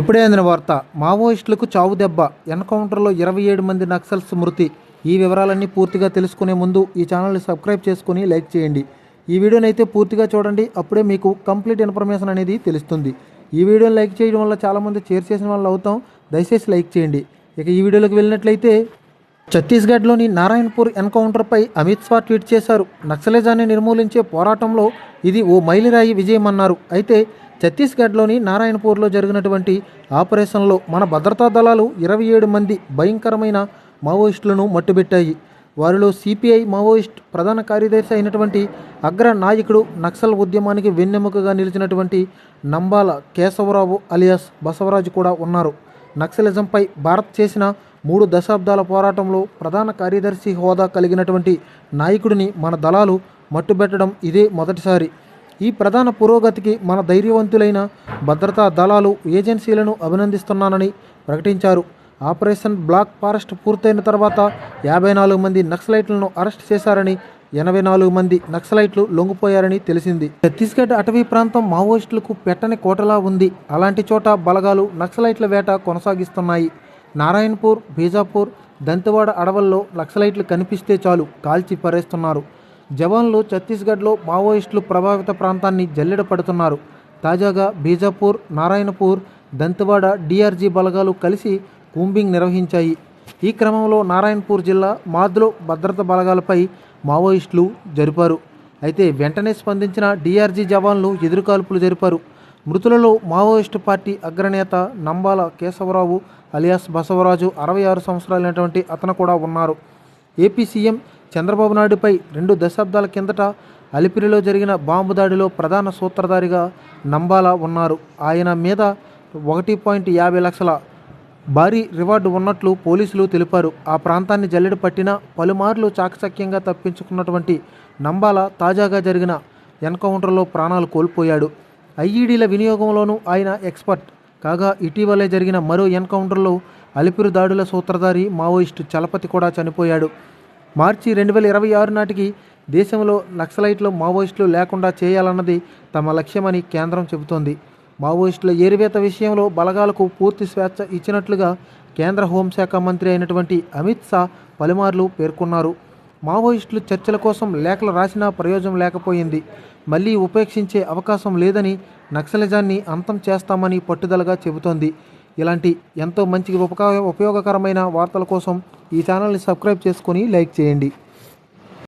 ఇప్పుడే అందిన వార్త మావోయిస్టులకు చావు దెబ్బ. ఎన్కౌంటర్లో ఇరవై ఏడు మంది నక్సల్స్ మృతి. ఈ వివరాలన్నీ పూర్తిగా తెలుసుకునే ముందు ఈ ఛానల్ని సబ్స్క్రైబ్ చేసుకుని లైక్ చేయండి. ఈ వీడియోని అయితే పూర్తిగా చూడండి. అప్పుడే మీకు కంప్లీట్ ఇన్ఫర్మేషన్ అనేది తెలుస్తుంది. ఈ వీడియోని లైక్ చేయడం వల్ల చాలామంది షేర్ చేసిన వాళ్ళు అవుతాం. దయచేసి లైక్ చేయండి. ఇక ఈ వీడియోలోకి వెళ్ళినట్లయితే ఛత్తీస్గఢ్లోని నారాయణపూర్ ఎన్కౌంటర్పై అమిత్ షా ట్వీట్ చేశారు. నక్సలిజాన్ని నిర్మూలించే పోరాటంలో ఇది ఓ మైలిరాయి విజయం అన్నారు అయితే ఛత్తీస్గఢ్లోని నారాయణపూర్లో జరిగినటువంటి ఆపరేషన్లో మన భద్రతా దళాలు ఇరవై ఏడు మంది భయంకరమైన మావోయిస్టులను మట్టుబెట్టాయి. వారిలో సిపిఐ మావోయిస్ట్ ప్రధాన కార్యదర్శి అయినటువంటి అగ్ర నాయకుడు నక్సల్ ఉద్యమానికి వెన్నెముకగా నిలిచినటువంటి నంబాల కేశవరావు అలియాస్ బసవరాజు కూడా ఉన్నారు. నక్సలిజంపై భారత్ చేసిన మూడు దశాబ్దాల పోరాటంలో ప్రధాన కార్యదర్శి హోదా కలిగినటువంటి నాయకుడిని మన దళాలు మట్టుబెట్టడం ఇదే మొదటిసారి. ఈ ప్రధాన పురోగతికి మన ధైర్యవంతులైన భద్రతా దళాలు ఏజెన్సీలను అభినందిస్తున్నానని ప్రకటించారు. ఆపరేషన్ బ్లాక్ ఫారెస్ట్ పూర్తయిన తర్వాత యాభై నాలుగు మంది నక్సలైట్లను అరెస్ట్ చేశారని ఎనభై నాలుగు మంది నక్సలైట్లు లొంగిపోయారని తెలిసింది. ఛత్తీస్గఢ్ అటవీ ప్రాంతం మావోయిస్టులకు పెట్టని కోటలా ఉంది. అలాంటి చోట బలగాలు నక్సలైట్ల వేట కొనసాగిస్తున్నాయి. నారాయణపూర్ బీజాపూర్ దంతెవాడ అడవుల్లో నక్సలైట్లు కనిపిస్తే చాలు కాల్చి పరేస్తున్నారు. జవాన్లు ఛత్తీస్గఢ్లో మావోయిస్టులు ప్రభావిత ప్రాంతాన్ని జల్లెడ పడుతున్నారు. తాజాగా బీజాపూర్ నారాయణపూర్ దంతెవాడ డిఆర్జీ బలగాలు కలిసి కూంబింగ్ నిర్వహించాయి. ఈ క్రమంలో నారాయణపూర్ జిల్లా మాద్లో భద్రతా బలగాలపై మావోయిస్టులు జరిపారు. అయితే వెంటనే స్పందించిన డిఆర్జీ జవాన్లు ఎదురుకాల్పులు జరిపారు. మృతులలో మావోయిస్టు పార్టీ అగ్రనేత నంబాల కేశవరావు అలియాస్ బసవరాజు అరవై ఆరు సంవత్సరాలైనటువంటి అతను కూడా ఉన్నారు. ఏపీ సీఎం చంద్రబాబు నాయుడుపై రెండు దశాబ్దాల కిందట అలిపిరిలో జరిగిన బాంబు దాడిలో ప్రధాన సూత్రధారిగా నంబాల ఉన్నారు. ఆయన మీద ఒకటి పాయింట్ యాభై లక్షల భారీ రివార్డు ఉన్నట్లు పోలీసులు తెలిపారు. ఆ ప్రాంతాన్ని జల్లెడ పట్టిన పలుమార్లు చాకచక్యంగా తప్పించుకున్నటువంటి నంబాల తాజాగా జరిగిన ఎన్కౌంటర్లో ప్రాణాలు కోల్పోయాడు. ఐఈడీల వినియోగంలోనూ ఆయన ఎక్స్పర్ట్ కాగా ఇటీవలే జరిగిన మరో ఎన్కౌంటర్లో అలిపిరి దాడుల సూత్రధారి మావోయిస్టు చలపతి కూడా చనిపోయాడు. మార్చి రెండు వేల ఇరవై ఆరు నాటికి దేశంలో నక్సలైట్లు మావోయిస్టులు లేకుండా చేయాలన్నది తమ లక్ష్యమని కేంద్రం చెబుతోంది. మావోయిస్టుల ఏరివేత విషయంలో బలగాలకు పూర్తి స్వేచ్ఛ ఇచ్చినట్లుగా కేంద్ర హోంశాఖ మంత్రి అయినటువంటి అమిత్ షా పలుమార్లు పేర్కొన్నారు. మావోయిస్టులు చర్చల కోసం లేఖలు రాసినా ప్రయోజనం లేకపోయింది. మళ్ళీ ఉపేక్షించే అవకాశం లేదని నక్సలిజాన్ని అంతం చేస్తామని పట్టుదలగా చెబుతోంది. ఇలాంటి ఎంతో మంచి ఉపకా ఉపయోగకరమైన వార్తల కోసం ఈ ఛానల్ని సబ్స్క్రైబ్ చేసుకొని లైక్ చేయండి.